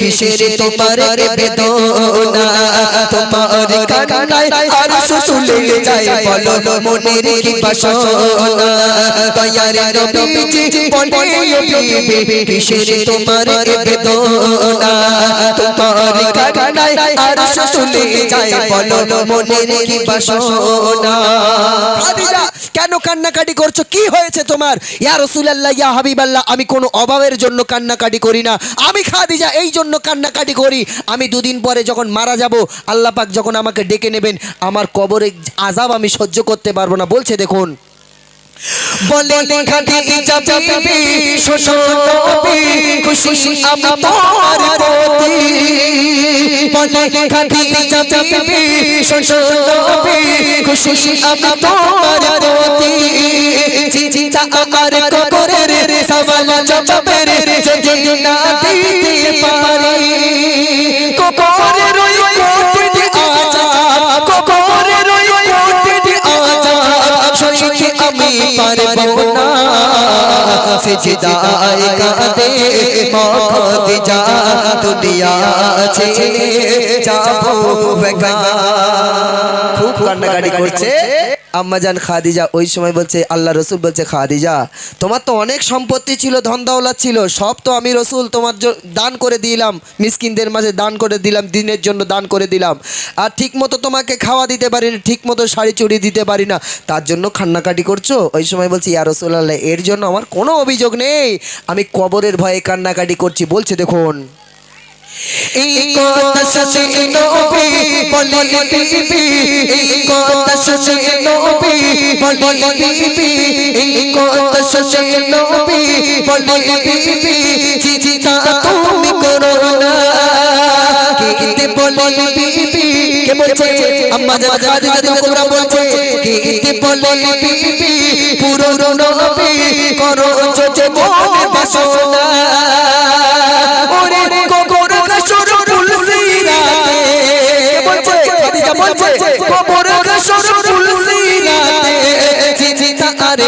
কিসের তোমার বেদনা তোমার কান্নায় আর সুতুলে যায় বলো মনের কি বাসনা তয়ার নবীজি বলে কিসের তোমার বেদনা তোমার কান্নায় আর সুতুলে যায় বলো মনের কি বাসনা কেন কান্নাকাটি করছ কি হয়েছে তোমার ইয়া রসুলাল্লাহ ইয়া হাবিবাল্লাহ আমি কোনো অভাবের জন্য কান্নাকাটি করি না। আমি খাদিজা এই জন্য কান্নাকাটি করি। আমি দুদিন পরে যখন মারা যাব আল্লাহ পাক যখন আমাকে ডেকে নেবেন আমার কবরে আজাব আমি সহ্য করতে পারব না। বলছে দেখুন। বলে খাদিজা বিবি শোনো নবী খুশি আমি তোমার প্রতি। বলে খাদিজা বিবি শোনো নবী খুশি আমি তোমার প্রতি। চিন্তা আমার কবরের সওয়াল জবাবের যদি না দিতে পারি কবরের ওই কোটিতে আজাব কবরের ওই কোটিতে বেগা খুব কান্নাকাটি করছে। আম্মাজান খাদিজা, ওই সময় বলছে, আল্লাহ রসুল বলছে, খাদিজা, তোমার তো অনেক সম্পত্তি ছিল, ধন দৌলত ছিল, সব তো আমি রসুল তোমার দান করে দিলাম, মিসকিনদের মাঝে দান করে দিলাম, দিনের জন্য দান করে দিলাম, আর ঠিক মতো তোমাকে খাওয়া দিতে পারি না ঠিক মতো শাড়ি চুড়ি দিতে পারি না তার জন্য কান্নাকাটি করছ? ওই সময় বলছি, ইয়া রসুল আল্লাহ এর জন্য আমার কোনো অভিযোগ নেই, আমি কবরের ভয়ে কান্নাকাটি করছি, বলছে দেখুন। এই কথা শুনে নবী বলে বিবি এই কথা শুনে নবী বলে বিবি এই কথা শুনে নবী বলে বিবি চিন্তা তুমি করো না। কেতে বলে বিবি কে বলছে? আম্মা জান খাদিজা তো বলছে। কেতে বলে বিবি পুরো নবী করো যে মনে বাসনা।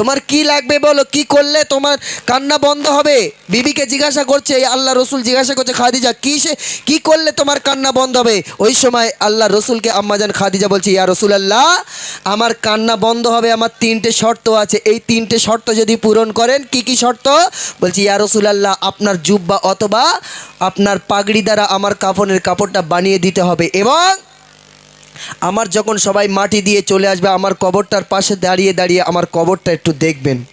তোমার কি লাগবে বলো? কি করলে তোমার কান্না বন্ধ হবে? বিবিকে জিজ্ঞাসা করছে আল্লাহ রসুল জিজ্ঞাসা করছে, খাদিজা, কি সে কি করলে তোমার কান্না বন্ধ হবে? ওই সময় আল্লাহ রসুলকে আম্মাজান খাদিজা বলছে, ইয়া রসুল আল্লাহ আমার কান্না বন্ধ হবে, আমার তিনটে শর্ত আছে। এই তিনটে শর্ত যদি পূরণ করেন, কি কি শর্ত? বলছি, ইয়া রসুল আল্লাহ আপনার জুব্বা অথবা আপনার পাগড়ি দ্বারা আমার কাফনের কাপড়টা বানিয়ে দিতে হবে এবং আমার যখন সবাই মাটি দিয়ে চলে আসবে, আমার কবরটার পাশে দাঁড়িয়ে দাঁড়িয়ে আমার কবরটা একটু দেখবেন।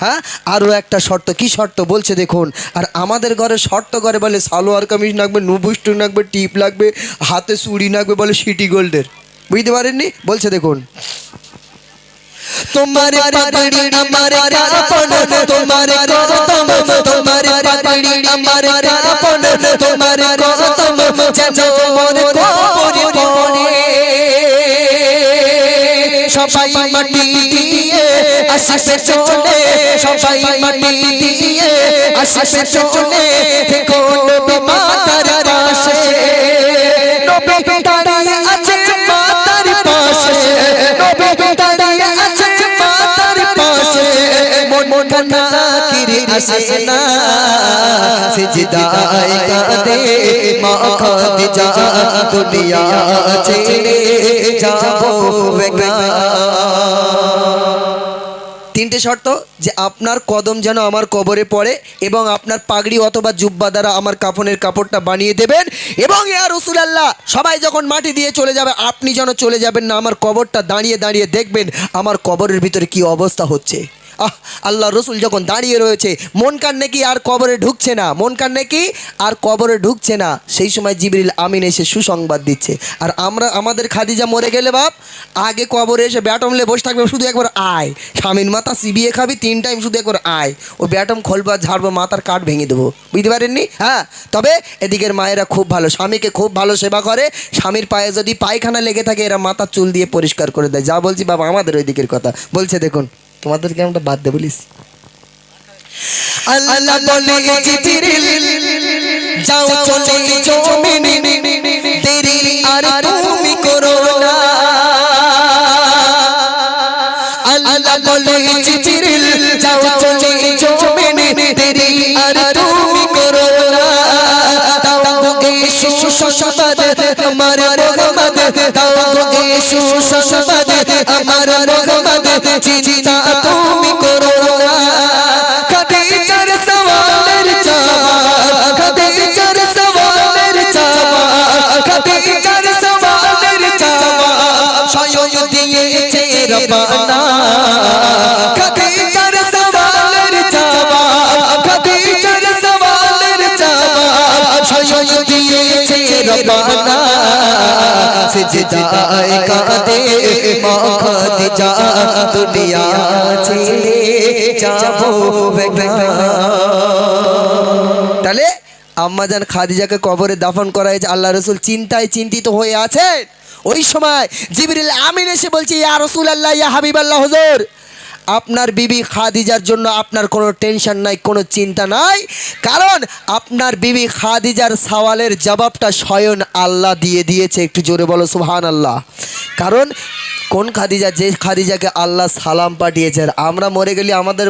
হ্যাঁ? আরও একটা শর্ত। কি শর্ত? বলছে দেখুন, আর আমাদের ঘরে শর্ত করে বলে সালোয়ার কামিজ লাগবে নুবুস্টু লাগবে টিপ লাগবে, হাতে চুড়ি লাগবে বলে সিটি গোল্ডের। বুঝতে পারেননি? বলছে দেখুন, তোমার সবাই মাটি দিয়ে আসবে চলে, সবাই মাটি দিয়ে আসবে চলে, দেখো নবী মাতার পাশে। নবী দাঁড়িয়ে আছে মাতার পাশে। নবী দাঁড়িয়ে আছে মাতার পাশে। মন কিরে না। কাঁদে, মা দুনিয়া ছেড়ে যাব। তিনটে শর্ত যে আপনার কদম যেন আমার কবরে পড়ে এবং আপনার পাগড়ি অথবা জুব্বা দ্বারা আমার কাফনের কাপড়টা বানিয়ে দেবেন এবং ইয়া রসুলাল্লাহ সবাই যখন মাটি দিয়ে চলে যাবে আপনি যেন চলে যাবেন না আমার কবরটা দাঁড়িয়ে দাঁড়িয়ে দেখবেন আমার কবরের ভিতরে কি অবস্থা হচ্ছে। আহ, আল্লাহ রসুল যখন দাঁড়িয়ে রয়েছে, মন কান নাকি আর কবরে ঢুকছে না? মন কান নাকি আর কবরে ঢুকছে না? সেই সময় জিবরিল আমিন এসে সুসংবাদ দিচ্ছে। আর আমরা, আমাদের খাদিজা মরে গেলে বাপ, আগে কবরে এসে ব্যাটমলে বসে থাকবে, শুধু একবার আয়। স্বামীর মাথা চিবিয়ে খাবি, তিন টাইম শুধু একবার আয়। ও ব্যাটম খোলবা, ঝাড়বো, মাথার কাঠ ভেঙে দেবো। বুঝতে পারেননি? হ্যাঁ তবে এদিকের মায়েরা খুব ভালো, স্বামীকে খুব ভালো সেবা করে। স্বামীর পায়ে যদি পায়খানা লেগে থাকে, এরা মাথার চুল দিয়ে পরিষ্কার করে দেয়। যা বলছি বাবা, আমাদের ওই দিকের কথা। বলছে দেখুন তোমাদেরকে আমরা বাদ দে বলিস। আল্লাহ বলে জিবরিল যাও চলে জমিনে। দেরি আর তুমি করো না। আল্লাহ বলে জিবরিল যাও চলে জমিনে। দেরি আর তুমি করো না। তাও গো সসবাদ। আমার রহমত তাও গো সসবাদ। আমার চিন্তা তুমি করো না। খাদিজার সওয়ালের জবাব খাদিজার সওয়ালের জবাব খাদিজার সওয়ালের জবাব স্বয়ং দিয়েছে রব্বানা। খাদিজার সওয়ালের জবাব খাদিজার সওয়ালের জবাব স্বয়ং দিয়েছে রব্বানা। সিজদায় কাঁদে মাখাত যা দুনিয়া যাব খাদিজাকে কবরে দাফন করা হয়েছে আল্লাহ রসুল চিন্তায় চিন্তিত হয়ে আছেন ওই সময় জিবরিল আমিন এসে বলছে ইয়া রসুল আল্লাহ ইয়া হাবিব আল্লাহ হুজুর আপনার বিবি খাদিজার জন্য আপনার কোনো টেনশন নাই, কোনো চিন্তা নাই। কারণ আপনার বিবি খাদিজার সওয়ালের জবাবটা স্বয়ং আল্লাহ দিয়ে দিয়েছে। একটু জোরে বলো সুবহান আল্লাহ কারণ কোন খাদিজা, যে খাদিজাকে আল্লাহ সালাম পাঠিয়েছে, আর আমরা মরে গেলে আমাদের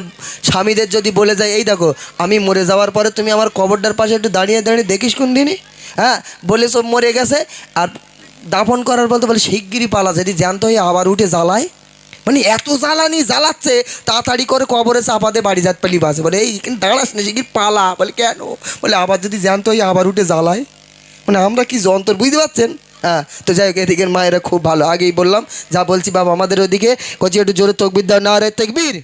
স্বামীদের যদি বলে যায়, এই দেখো, আমি মরে যাওয়ার পরে তুমি আমার কবরটার পাশে একটু দাঁড়িয়ে দাঁড়িয়ে দেখিস কোন দিনই? হ্যাঁ বলে সব মরে গেছে, আর দাফন করার বলতে বলে শিগগিরই পালা যদি জ্যান্ত হয়ে আবার উঠে জ্বালায়। মানে এত জ্বালানি জ্বালাচ্ছে, তাড়াতাড়ি করে কবরে চাপাতে বাড়ি যাত পালি বাসে বলে, এই দাঁড়াস না শিগগির পালা? বলে, কেন? বলে, আবার যদি জ্যান্ত হয়ে আবার উঠে জ্বালায়। মানে আমরা কি যন্ত্র, বুঝতে পারছেন? হ্যাঁ তো যাই হোক, এদিকের মায়েরা খুব ভালো। আগেই বললাম, যা বলছি বাবা, আমাদের ওদিকে। কচি একটু জোরে তকবির দাও, না রে, তকবির।